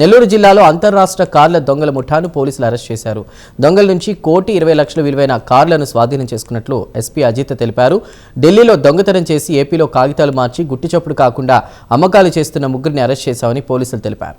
నెల్లూరు జిల్లాలో అంతర్రాష్ట్ర కార్ల దొంగల ముఠాను పోలీసులు అరెస్ట్ చేశారు. దొంగల నుంచి కోటి ఇరవై లక్షల విలువైన కార్లను స్వాధీనం చేసుకున్నట్లు ఎస్పీ అజిత్ తెలిపారు. ఢిల్లీలో దొంగతనం చేసి ఏపీలో కాగితాలు మార్చి గుట్టిచప్పుడు కాకుండా అమ్మకాలు చేస్తున్న ముగ్గురిని అరెస్ట్ చేశామని పోలీసులు తెలిపారు.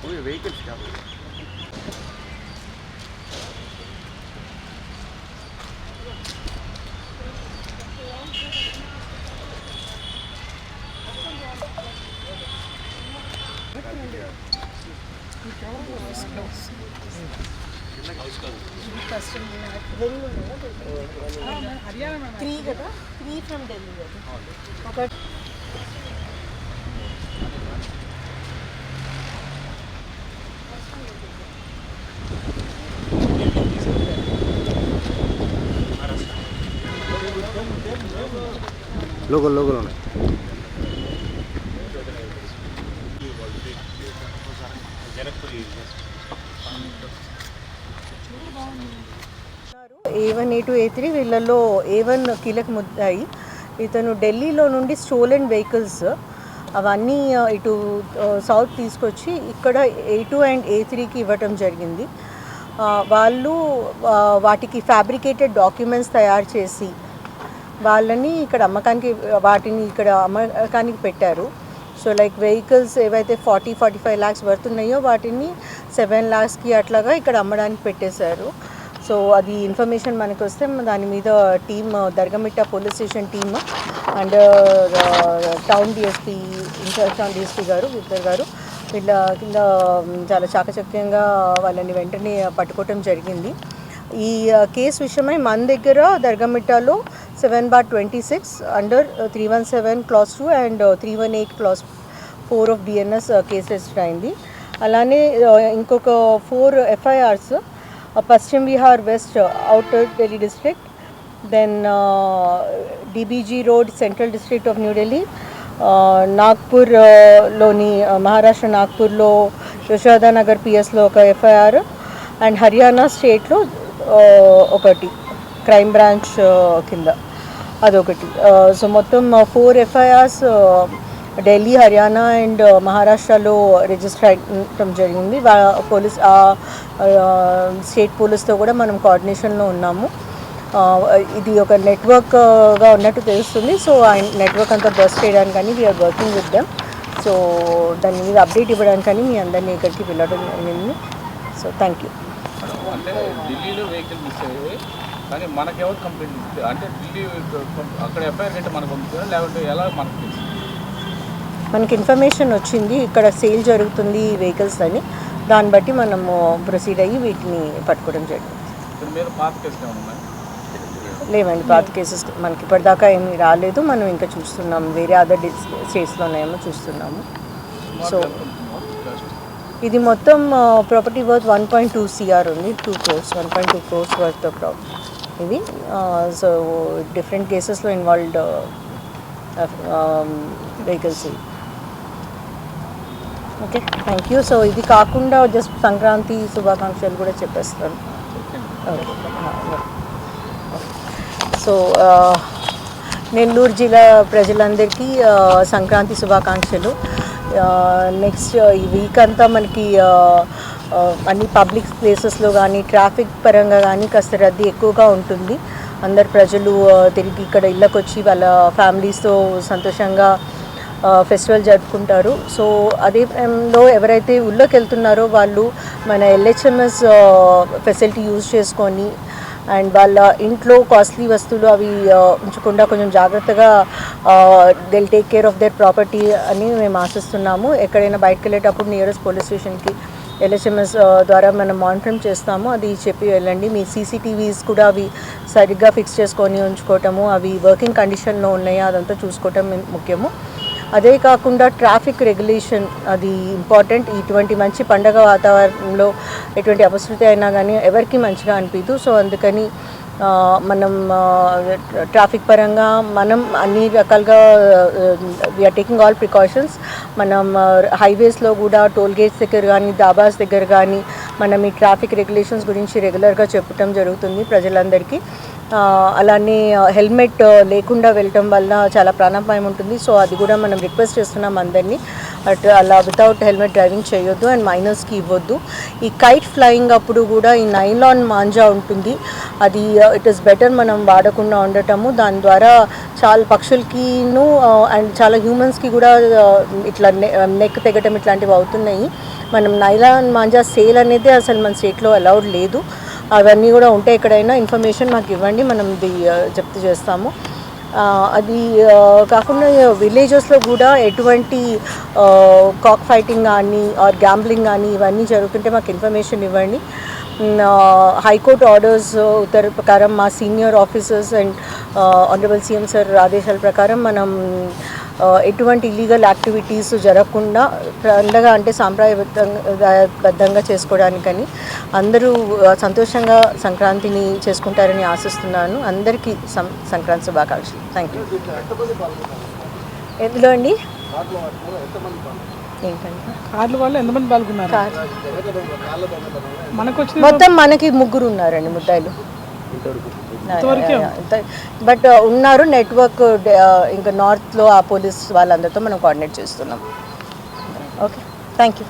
ఓ ఈ వెహికల్స్ కాదు త్రీ కదా త్రీ ఫ్రమ్ ఢిల్లీ కదా ఒక లోకల్ లోకల్ ఉన్నాయి. A one A two A three వీళ్ళల్లో ఏ వన్ కీలక ముద్దాయి. ఇతను ఢిల్లీలో నుండి స్టోలెన్ వెహికల్స్ అవన్నీ ఇటు సౌత్ తీసుకొచ్చి ఇక్కడ ఏ టూ అండ్ ఏ త్రీకి ఇవ్వటం జరిగింది. వాళ్ళు వాటికి ఫ్యాబ్రికేటెడ్ డాక్యుమెంట్స్ తయారు చేసి వాళ్ళని ఇక్కడ అమ్మకానికి వాటిని ఇక్కడ అమ్మకానికి పెట్టారు. సో లైక్ వెహికల్స్ ఏవైతే forty forty five lakhs worth ఉన్నాయో వాటిని సెవెన్ ల్యాక్స్కి అట్లాగా ఇక్కడ అమ్మడానికి పెట్టేశారు. సో అది ఇన్ఫర్మేషన్ మనకు వస్తే దాని మీద team Dargamitta police station team and town DSP incharge town DSP garu Victor garu వీళ్ళ కింద చాలా చాకచక్యంగా వాళ్ళని వెంటనే పట్టుకోవటం జరిగింది. ఈ కేసు విషయమై మన దగ్గర దర్గమిట్టాలో seven bar twenty six under three one seven clause two and three one eight clause four of BNS case register అయింది. అలానే ఇంకొక four FIRs Paschim Vihar west outer Delhi district then DBG road central district of New Delhi నాగ్పూర్లోని Maharashtra నాగ్పూర్లో యశోదానగర్ పిఎస్లో ఒక FIR and Haryana స్టేట్లో ఒకటి. Crime branch కింద. అదొకటి. సో మొత్తం four FIRs Delhi Haryana and మహారాష్ట్రలో రిజిస్టర్ అయ్యడం జరిగింది. పోలీస్ స్టేట్ పోలీస్తో కూడా మనం కోఆర్డినేషన్లో ఉన్నాము. ఇది ఒక నెట్వర్క్గా ఉన్నట్టు తెలుస్తుంది. సో ఆ నెట్వర్క్ అంతా బస్ చేయడానికి కానీ we're working with them so దాని మీద అప్డేట్ ఇవ్వడానికి కానీ మీ అందరినీ ఇక్కడికి వెళ్ళడం జరిగింది. సో థ్యాంక్ యూ అంటే ఢిల్లీలో వెహికల్ మిస్ అయ్యాయి కానీ మనకెవరు కంప్లైంట్ అంటే ఢిల్లీ అక్కడ ఎఫ్ఐఆర్ కట్టి మనకు పంపుతారా లేకుంటే ఎలా మనకు తెలుసు? మనకి ఇన్ఫర్మేషన్ వచ్చింది. ఇక్కడ సేల్ జరుగుతుంది ఈ వెహికల్స్ అని. దాన్ని బట్టి మనము ప్రొసీడ్ అయ్యి వీటిని పట్టుకోవడం జరిగింది. పాత కేసులు లేవండి పాత కేసెస్ మనకి ఇప్పటిదాకా ఏమీ రాలేదు. మనం ఇంకా చూస్తున్నాం. వేరే అదర్ స్టేట్స్లోనేమో చూస్తున్నాము. సో ఇది మొత్తం property worth one point two CR ఉంది. Two crores one point two crores worth property ఇది సో డిఫరెంట్ కేసెస్లో ఇన్వాల్వ్డ్ వెహికల్స్ ఇవి ఓకే థ్యాంక్ యూ సో ఇది. కాకుండా జస్ట్ సంక్రాంతి శుభాకాంక్షలు కూడా చెప్పేస్తాను. సో నెల్లూరు జిల్లా ప్రజలందరికీ సంక్రాంతి శుభాకాంక్షలు. నెక్స్ట్ ఈ వీక్ అంతా మనకి అన్ని పబ్లిక్ ప్లేసెస్లో కానీ ట్రాఫిక్ పరంగా కానీ కాస్త రద్దీ ఎక్కువగా ఉంటుంది. అందరు ప్రజలు తిరిగి ఇక్కడ ఇళ్ళకి వచ్చి వాళ్ళ ఫ్యామిలీస్తో సంతోషంగా ఫెస్టివల్ జరుపుకుంటారు. సో అదే టైంలో ఎవరైతే ఊళ్ళోకి వెళ్తున్నారో వాళ్ళు మన ఎల్హెచ్ఎంఎస్ ఫెసిలిటీ యూజ్ చేసుకొని అండ్ వాళ్ళ ఇంట్లో కాస్ట్లీ వస్తువులు అవి ఉంచకుండా కొంచెం జాగ్రత్తగా they'll take care of their property అని మేము ఆశిస్తున్నాము. ఎక్కడైనా బయటకు వెళ్ళేటప్పుడు నియరెస్ట్ పోలీస్ స్టేషన్కి ఎల్హెచ్ఎంఎస్ ద్వారా మనం మానిటరింగ్ చేస్తాము. అది చెప్పి వెళ్ళండి. మీ సీసీటీవీస్ కూడా అవి సరిగ్గా ఫిక్స్ చేసుకొని ఉంచుకోవటము అవి వర్కింగ్ కండిషన్లో ఉన్నాయా అదంతా చూసుకోవటం ముఖ్యము. అదే కాకుండా ట్రాఫిక్ రెగ్యులేషన్ అది ఇంపార్టెంట్ ఇటువంటి మంచి పండగ వాతావరణంలో ఎటువంటి అపశృతి అయినా కానీ ఎవరికి మంచిగా అనిపించదు సో అందుకని మనం ట్రాఫిక్ పరంగా మనం అన్ని రకాలుగా వీఆర్ టేకింగ్ ఆల్ ప్రికాషన్స్ మనం హైవేస్లో కూడా టోల్ గేట్స్ దగ్గర కానీ దాబాస్ దగ్గర కానీ మనం ఈ ట్రాఫిక్ రెగ్యులేషన్స్ గురించి రెగ్యులర్గా చెప్పటం జరుగుతుంది ప్రజలందరికీ. అలానే హెల్మెట్ లేకుండా వెళ్ళటం వల్ల చాలా ప్రాణాపాయం ఉంటుంది. సో అది కూడా మనం రిక్వెస్ట్ చేస్తున్నాం అందరినీ. అట్ అలా వితౌట్ హెల్మెట్ డ్రైవింగ్ చేయొద్దు అండ్ మైనర్స్కి ఇవ్వద్దు. ఈ కైట్ ఫ్లయింగ్ అప్పుడు కూడా ఈ నైలాన్ మాంజా ఉంటుంది. అది ఇట్ ఈస్ బెటర్ మనం వాడకుండా ఉండటము. దాని ద్వారా చాలా పక్షులకిను uh, అండ్ చాలా హ్యూమన్స్కి కూడా uh, ఇట్లా నెక్ uh, తెగటం ఇట్లాంటివి అవుతున్నాయి. మనం నైలాన్ మాంజా సేల్ అనేది అసలు మన స్టేట్లో అలౌడ్ లేదు. అవన్నీ కూడా ఉంటే ఎక్కడైనా ఇన్ఫర్మేషన్ మాకు ఇవ్వండి. మనం ఇది జప్తు చేస్తాము. అది కాకుండా విలేజెస్లో కూడా ఎటువంటి కాక్ ఫైటింగ్ కానీ ఆర్ గ్యాంబ్లింగ్ కానీ ఇవన్నీ జరుగుతుంటే మాకు ఇన్ఫర్మేషన్ ఇవ్వండి. హైకోర్టు ఆర్డర్స్ ఉత్తర ప్రకారం మా senior officers and honourable CM sir ఆదేశాల ప్రకారం మనం ఎటువంటి ఇల్లీగల్ యాక్టివిటీస్ జరగకుండా పండగ అంటే సాంప్రదాయబద్ధంగా బద్ధంగా చేసుకోవడానికని అందరూ సంతోషంగా సంక్రాంతిని చేసుకుంటారని ఆశిస్తున్నాను. అందరికీ సం సంక్రాంతి శుభాకాంక్షలు. థ్యాంక్ యూ ఎందులో అండి? ఏంటండి? కార్ల వాళ్ళు ఎంతమంది పాల్గొన్నారు? కార్ మనకు వచ్చిన మొత్తం మనకి ముగ్గురు ఉన్నారండి ముద్దాయిలు. బట్ ఉన్నారు నెట్వర్క్ ఇంకా నార్త్లో ఆ పోలీస్ వాళ్ళందరితో మనం కోఆర్డినేట్ చేస్తున్నాం. Okay thank you